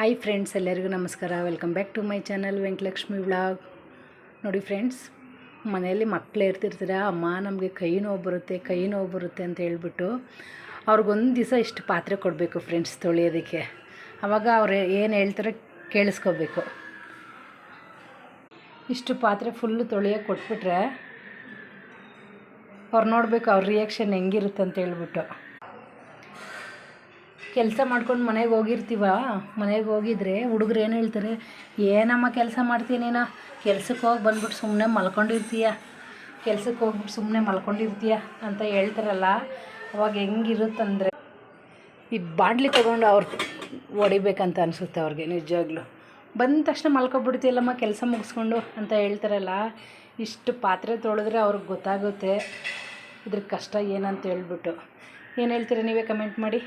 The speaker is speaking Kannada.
ಹಾಯ್ ಫ್ರೆಂಡ್ಸ್ ಎಲ್ಲರಿಗೂ ನಮಸ್ಕಾರ. Welcome back to my channel Venkatalakshmi vlog ನೋಡಿ ಫ್ರೆಂಡ್ಸ್ ಮನೆಯಲ್ಲಿ ಮಕ್ಕಳು ಇರ್ತಿರ್ತೀರ? ಅಮ್ಮ ನಮಗೆ ಕೈ ನೋವು ಬರುತ್ತೆ, ಕೈ ನೋವು ಬರುತ್ತೆ ಅಂತ ಹೇಳ್ಬಿಟ್ಟು ಅವ್ರಿಗೊಂದು ದಿವಸ ಇಷ್ಟು ಪಾತ್ರೆ ಕೊಡಬೇಕು ಫ್ರೆಂಡ್ಸ್ ತೊಳೆಯೋದಕ್ಕೆ. ಆವಾಗ ಅವ್ರು ಏನು ಹೇಳ್ತಾರೆ ಕೇಳಿಸ್ಕೋಬೇಕು. ಇಷ್ಟು ಪಾತ್ರೆ ಫುಲ್ಲು ತೊಳೆಯೋಕೆ ಕೊಟ್ಬಿಟ್ರೆ ಅವ್ರು ನೋಡಬೇಕು ಅವ್ರ ರಿಯಾಕ್ಷನ್ ಹೆಂಗಿರುತ್ತೆ ಅಂತ ಹೇಳ್ಬಿಟ್ಟು. ಕೆಲಸ ಮಾಡ್ಕೊಂಡು ಮನೆಗೆ ಹೋಗಿರ್ತೀವ? ಮನೆಗೆ ಹೋಗಿದ್ರೆ ಹುಡುಗರು ಏನು ಹೇಳ್ತಾರೆ? ಏನಮ್ಮ ಕೆಲಸ ಮಾಡ್ತೀನಿ ನೀನು? ಕೆಲ್ಸಕ್ಕೆ ಹೋಗಿ ಬಂದ್ಬಿಟ್ಟು ಸುಮ್ಮನೆ ಮಲ್ಕೊಂಡಿರ್ತೀಯ? ಕೆಲ್ಸಕ್ಕೆ ಹೋಗ್ಬಿಟ್ಟು ಸುಮ್ಮನೆ ಮಲ್ಕೊಂಡಿರ್ತೀಯ? ಅಂತ ಹೇಳ್ತಾರಲ್ಲ. ಅವಾಗ ಹೆಂಗಿರುತ್ತಂದರೆ ಈ ಬಾಂಡ್ಲಿ ತೊಗೊಂಡು ಅವ್ರು ಹೊಡಿಬೇಕಂತ ಅನಿಸುತ್ತೆ ಅವ್ರಿಗೆ, ನಿಜವಾಗ್ಲೂ. ಬಂದ ತಕ್ಷಣ ಮಲ್ಕೊಬಿಡ್ತೀಯಲ್ಲಮ್ಮ, ಕೆಲಸ ಮುಗಿಸ್ಕೊಂಡು ಅಂತ ಹೇಳ್ತಾರಲ್ಲ. ಇಷ್ಟು ಪಾತ್ರೆ ತೊಳೆದ್ರೆ ಅವ್ರಿಗೆ ಗೊತ್ತಾಗುತ್ತೆ ಇದ್ರ ಕಷ್ಟ ಏನಂತ ಹೇಳ್ಬಿಟ್ಟು. ಏನು ಹೇಳ್ತೀರಾ ನೀವೇ ಕಮೆಂಟ್ ಮಾಡಿ?